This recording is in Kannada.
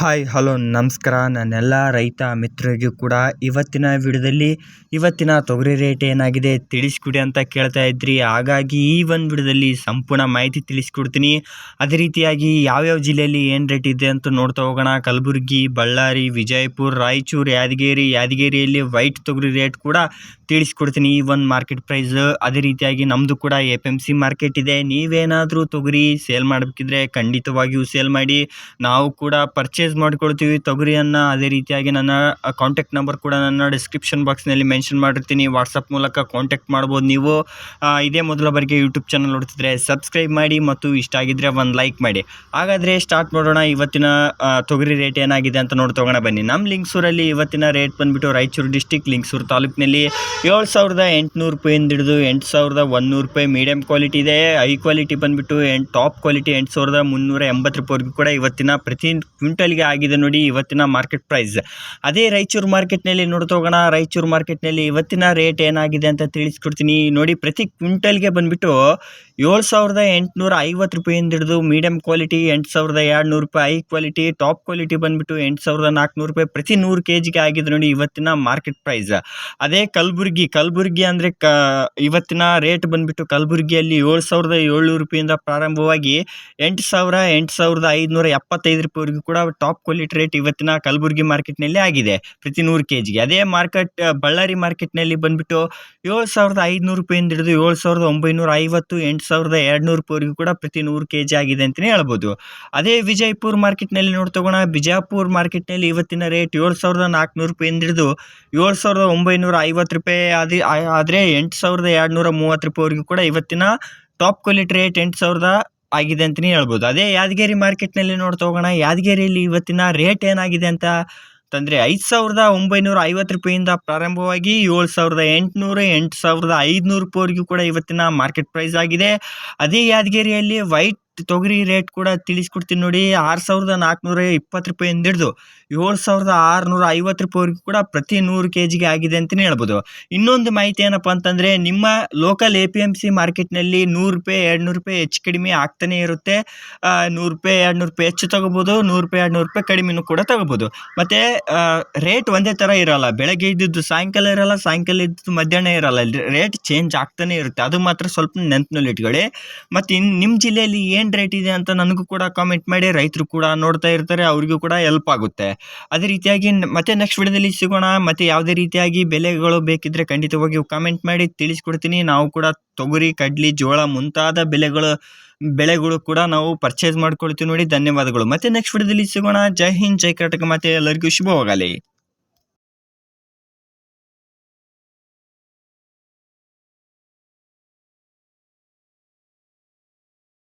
ಹಾಯ್, ಹಲೋ, ನಮಸ್ಕಾರ. ನನ್ನೆಲ್ಲ ರೈತ ಮಿತ್ರರಿಗೂ ಕೂಡ ಇವತ್ತಿನ ವಿಡಿಯೋದಲ್ಲಿ ಇವತ್ತಿನ ತೊಗರಿ ರೇಟ್ ಏನಾಗಿದೆ ತಿಳಿಸ್ಕೊಡಿ ಅಂತ ಕೇಳ್ತಾ ಇದ್ರಿ. ಹಾಗಾಗಿ ಈ ಒಂದು ವಿಡಿಯೋದಲ್ಲಿ ಸಂಪೂರ್ಣ ಮಾಹಿತಿ ತಿಳಿಸ್ಕೊಡ್ತೀನಿ. ಅದೇ ರೀತಿಯಾಗಿ ಯಾವ್ಯಾವ ಜಿಲ್ಲೆಯಲ್ಲಿ ಏನು ರೇಟ್ ಇದೆ ಅಂತ ನೋಡ್ತಾ ಹೋಗೋಣ. ಕಲಬುರಗಿ, ಬಳ್ಳಾರಿ, ವಿಜಯಪುರ, ರಾಯಚೂರು, ಯಾದಗಿರಿ, ಯಾದಗಿರಿಯಲ್ಲಿ ವೈಟ್ ತೊಗರಿ ರೇಟ್ ಕೂಡ ತಿಳಿಸ್ಕೊಡ್ತೀನಿ ಈ ಒಂದು ಮಾರ್ಕೆಟ್ ಪ್ರೈಸ್. ಅದೇ ರೀತಿಯಾಗಿ ನಮ್ಮದು ಕೂಡ A P M C market ಇದೆ. ನೀವೇನಾದರೂ ತೊಗರಿ ಸೇಲ್ ಮಾಡಬೇಕಿದ್ರೆ ಖಂಡಿತವಾಗಿಯೂ ಸೇಲ್ ಮಾಡಿ. ನಾವು ಕೂಡ ಪರ್ಚೇಸ್ ಮಾಡ್ಕೊಳ್ತೀವಿ. ತೊಗರಿಯನ್ನು ಅದೇ ರೀತಿಯಾಗಿ ನನ್ನ ಕಾಂಟ್ಯಾಕ್ಟ್ ನಂಬರ್ ಕೂಡ ನನ್ನ ಡಿಸ್ಕ್ರಿಪ್ಷನ್ ಬಾಕ್ಸ್ನಲ್ಲಿ ಮೆನ್ಷನ್ ಮಾಡಿರ್ತೀನಿ. ವಾಟ್ಸಪ್ ಮೂಲಕ ಕಾಂಟ್ಯಾಕ್ಟ್ ಮಾಡ್ಬೋದು ನೀವು. ಇದೇ ಮೊದಲ ಬಾರಿಗೆ ಯೂಟ್ಯೂಬ್ ಚಾನಲ್ ನೋಡ್ತಿದ್ರೆ ಸಬ್ಸ್ಕ್ರೈಬ್ ಮಾಡಿ ಮತ್ತು ಇಷ್ಟ ಆಗಿದ್ರೆ ಒಂದು ಲೈಕ್ ಮಾಡಿ. ಹಾಗಾದರೆ ಸ್ಟಾರ್ಟ್ ಮಾಡೋಣ. ಇವತ್ತಿನ ತೊಗರಿ ರೇಟ್ ಏನಾಗಿದೆ ಅಂತ ನೋಡಿ ಹೋಗೋಣ. ಬನ್ನಿ. ನಮ್ಮ ಲಿಂಕ್ಸೂರಲ್ಲಿ ಇವತ್ತಿನ ರೇಟ್ ಬಂದುಬಿಟ್ಟು ರಾಯಚೂರು ಡಿಸ್ಟಿಕ್ ಲಿಂಗ್ಸೂರು ತಾಲೂಕಿನಲ್ಲಿ ಏಳು ಸಾವಿರದ ಎಂಟುನೂರು ರೂಪಾಯಿಂದ ಹಿಡಿದು ಎಂಟು ಸಾವಿರದ ಒಂದುನೂರು ರೂಪಾಯಿ ಮೀಡಿಯಂ ಕ್ವಾಲಿಟಿ ಇದೆ. ಹೈ ಕ್ವಾಲಿಟಿ ಬಂದುಬಿಟ್ಟು ಎಂಟು ಟಾಪ್ ಕ್ವಾಲಿಟಿ ಎಂಟು ಸಾವಿರದ ಮುನ್ನೂರ ಎಂಬತ್ತು ರೂಪಾಯಿವರೆಗೂ ಕೂಡ ಇವತ್ತಿನ ಪ್ರತಿ ಆಗಿದೆ ನೋಡಿ ಇವತ್ತಿನ ಮಾರ್ಕೆಟ್ ಪ್ರೈಸ್ ಅದೇ ರಾಯಚೂರು ಮಾರ್ಕೆಟ್ನಲ್ಲಿ ನೋಡ್ತಾ ಹೋಗೋಣ. ರಾಯಚೂರು ಮಾರ್ಕೆಟ್ನಲ್ಲಿ ಇವತ್ತಿನ ರೇಟ್ ಏನಾಗಿದೆ ಅಂತ ತಿಳಿಸ್ಕೊಡ್ತೀನಿ. ನೋಡಿ ಪ್ರತಿ ಕ್ವಿಂಟಲ್ಗೆ ಬಂದುಬಿಟ್ಟು ಏಳು ಸಾವಿರದ ಎಂಟುನೂರ ಐವತ್ತು ರೂಪಾಯಿಂದ ಹಿಡಿದು ಮೀಡಿಯಮ್ ಕ್ವಾಲಿಟಿ ಎಂಟು ಸಾವಿರದ ಎರಡು ನೂರು ರೂಪಾಯಿ ಹೈ ಕ್ವಾಲಿಟಿ ಟಾಪ್ ಕ್ವಾಲಿಟಿ ಬಂದುಬಿಟ್ಟು ಎಂಟು ಸಾವಿರದ ನಾಲ್ಕುನೂರು ರೂಪಾಯಿ ಪ್ರತಿ ನೂರು ಕೆ ಜಿಗೆ ಆಗಿದೆ ನೋಡಿ ಇವತ್ತಿನ ಮಾರ್ಕೆಟ್ ಪ್ರೈಸ್ ಅದೇ ಕಲಬುರ್ಗಿ ಕಲಬುರ್ಗಿ ಅಂದರೆ ಕ, ಇವತ್ತಿನ ರೇಟ್ ಬಂದುಬಿಟ್ಟು ಕಲಬುರ್ಗಿಯಲ್ಲಿ ಏಳು ಸಾವಿರದ ಏಳ್ನೂರು ರೂಪಾಯಿಂದ ಪ್ರಾರಂಭವಾಗಿ ಎಂಟು ಸಾವಿರ ಎಂಟು ಸಾವಿರದ ಐದುನೂರ ಎಪ್ಪತ್ತೈದು ರೂಪಾಯಿವರೆಗೂ ಕೂಡ ಟಾಪ್ ಕ್ವಾಲಿಟಿ ರೇಟ್ ಇವತ್ತಿನ ಕಲಬುರ್ಗಿ ಮಾರ್ಕೆಟ್ನಲ್ಲಿ ಆಗಿದೆ ಪ್ರತಿ ನೂರು ಕೆ ಜಿಗೆ ಅದೇ ಮಾರ್ಕೆಟ್ ಬಳ್ಳಾರಿ ಮಾರ್ಕೆಟ್ನಲ್ಲಿ ಬಂದುಬಿಟ್ಟು ಏಳು ಸಾವಿರದ ಐದುನೂರು ರೂಪಾಯಿಂದ ಹಿಡಿದು ಏಳು ಸಾವಿರದ ಒಂಬೈನೂರ ಐವತ್ತು, ಎಂಟು ಸಾವಿರದ ಎರಡುನೂರು ರೂಪಾಯಿವರೆಗೂ ಕೂಡ ಪ್ರತಿ ನೂರು ಕೆ ಜಿ ಆಗಿದೆ ಅಂತಲೇ ಹೇಳ್ಬೋದು. ಅದೇ ವಿಜಯಪುರ ಮಾರ್ಕೆಟ್ನಲ್ಲಿ ನೋಡ್ತಗೋಣ ಬಿಜಾಪುರ ಮಾರ್ಕೆಟ್ನಲ್ಲಿ ಇವತ್ತಿನ ರೇಟ್ ಏಳು ಸಾವಿರದ ನಾಲ್ಕುನೂರು ರೂಪಾಯಿಂದ ಹಿಡಿದು ಏಳು ಸಾವಿರದ ಒಂಬೈನೂರ ಐವತ್ತು ರೂಪಾಯಿ ಅದೇ ಆದರೆ ಎಂಟು ಸಾವಿರದ ಎರಡುನೂರ ಮೂವತ್ತು ರೂಪಾಯಿವರೆಗೂ ಕೂಡ ಇವತ್ತಿನ ಟಾಪ್ ಕ್ವಾಲಿಟಿ ರೇಟ್ ಎಂಟು ಸಾವಿರದ ಆಗಿದೆ ಅಂತಲೇ ಹೇಳ್ಬೋದು. ಅದೇ ಯಾದಗಿರಿ ಮಾರ್ಕೆಟ್ನಲ್ಲಿ ನೋಡ್ತಾ ಹೋಗೋಣ. ಯಾದಗಿರಿಯಲ್ಲಿ ಇವತ್ತಿನ ರೇಟ್ ಏನಾಗಿದೆ ಅಂತ ತಂದರೆ ಐದು ಸಾವಿರದ ಒಂಬೈನೂರ ಐವತ್ತು ರೂಪಾಯಿಂದ ಪ್ರಾರಂಭವಾಗಿ ಏಳು ಸಾವಿರದ ಎಂಟುನೂರು, ಎಂಟು ಸಾವಿರದ ಐದುನೂರು ರೂಪಾಯಿವರೆಗೂ ಕೂಡ ಇವತ್ತಿನ ಮಾರ್ಕೆಟ್ ಪ್ರೈಸ್ ಆಗಿದೆ. ಅದೇ ಯಾದಗಿರಿಯಲ್ಲಿ ವೈಟ್ ತೊಗರಿ ರೇಟ್ ಕೂಡ ತಿಳಿಸ್ಕೊಡ್ತೀನಿ ನೋಡಿ, ಆರು ಸಾವಿರದ ನಾಲ್ಕುನೂರ ಇಪ್ಪತ್ತು ರೂಪಾಯಿಂದ ಹಿಡಿದು ಏಳು ಸಾವಿರದ ಆರುನೂರ ಐವತ್ತು ರೂಪಾಯಿವರೆಗೂ ಕೂಡ ಪ್ರತಿ ನೂರು ಕೆ ಜಿಗೆ ಆಗಿದೆ ಅಂತಲೇ ಹೇಳ್ಬೋದು. ಇನ್ನೊಂದು ಮಾಹಿತಿ ಏನಪ್ಪ ಅಂತಂದರೆ, ನಿಮ್ಮ local A P M C ಮಾರ್ಕೆಟ್ನಲ್ಲಿ ನೂರು ರೂಪಾಯಿ ಎರಡು ನೂರು ರೂಪಾಯಿ ಹೆಚ್ಚು ಕಡಿಮೆ ಆಗ್ತಾನೇ ಇರುತ್ತೆ. ನೂರು ರೂಪಾಯಿ ಎರಡು ನೂರು ರೂಪಾಯಿ ಹೆಚ್ಚು ತಗೋಬೋದು, ನೂರು ರೂಪಾಯಿ ಎರಡು ನೂರು ರೂಪಾಯಿ ಕಡಿಮೆನೂ ಕೂಡ ತಗೋಬೋದು. ಮತ್ತು ರೇಟ್ ಒಂದೇ ಥರ ಇರೋಲ್ಲ. ಬೆಳಗ್ಗೆ ಇದ್ದಿದ್ದು ಸಾಯಂಕಾಲ ಇರೋಲ್ಲ, ಸಾಯಂಕಾಲ ಇದ್ದಿದ್ದು ಮಧ್ಯಾಹ್ನ ಇರೋಲ್ಲ. ರೇಟ್ ಚೇಂಜ್ ಆಗ್ತಾನೆ ಇರುತ್ತೆ. ಅದು ಮಾತ್ರ ಸ್ವಲ್ಪ ನೆನಪಿನಲ್ಲಿ ಇಟ್ಕೊಳ್ಳಿ. ಮತ್ತು ಇನ್ನು ನಿಮ್ಮ ಜಿಲ್ಲೆಯಲ್ಲಿ ಏನು ರೇಟ್ ಇದೆ ಅಂತ ನನಗೂ ಕೂಡ ಕಾಮೆಂಟ್ ಮಾಡಿ. ರೈತರು ಕೂಡ ನೋಡ್ತಾ ಇರ್ತಾರೆ, ಅವರಿಗೂ ಕೂಡ ಹೆಲ್ಪ್ ಆಗುತ್ತೆ. ಅದೇ ರೀತಿಯಾಗಿ ಮತ್ತೆ ನೆಕ್ಸ್ಟ್ ವಿಡಿಯೋದಲ್ಲಿ ಸಿಗೋಣ. ಮತ್ತೆ ಯಾವುದೇ ರೀತಿಯಾಗಿ ಬೆಲೆಗಳು ಬೇಕಿದ್ದರೆ ಖಂಡಿತವಾಗಿ ಕಾಮೆಂಟ್ ಮಾಡಿ ತಿಳಿಸ್ಕೊಡ್ತೀನಿ. ನಾವು ಕೂಡ ತೊಗರಿ, ಕಡ್ಲಿ, ಜೋಳ ಮುಂತಾದ ಬೆಲೆಗಳು, ಬೆಳೆಗಳು ಕೂಡ ನಾವು ಪರ್ಚೇಸ್ ಮಾಡ್ಕೊಳ್ತೀವಿ ನೋಡಿ. ಧನ್ಯವಾದಗಳು. ಮತ್ತೆ ನೆಕ್ಸ್ಟ್ ವಿಡಿಯೋದಲ್ಲಿ ಸಿಗೋಣ. ಜೈ ಹಿಂದ್, ಜೈ ಕರ್ನಾಟಕ. ಮತ್ತೆ ಎಲ್ಲರಿಗೂ ಶುಭವಾಗಲಿ.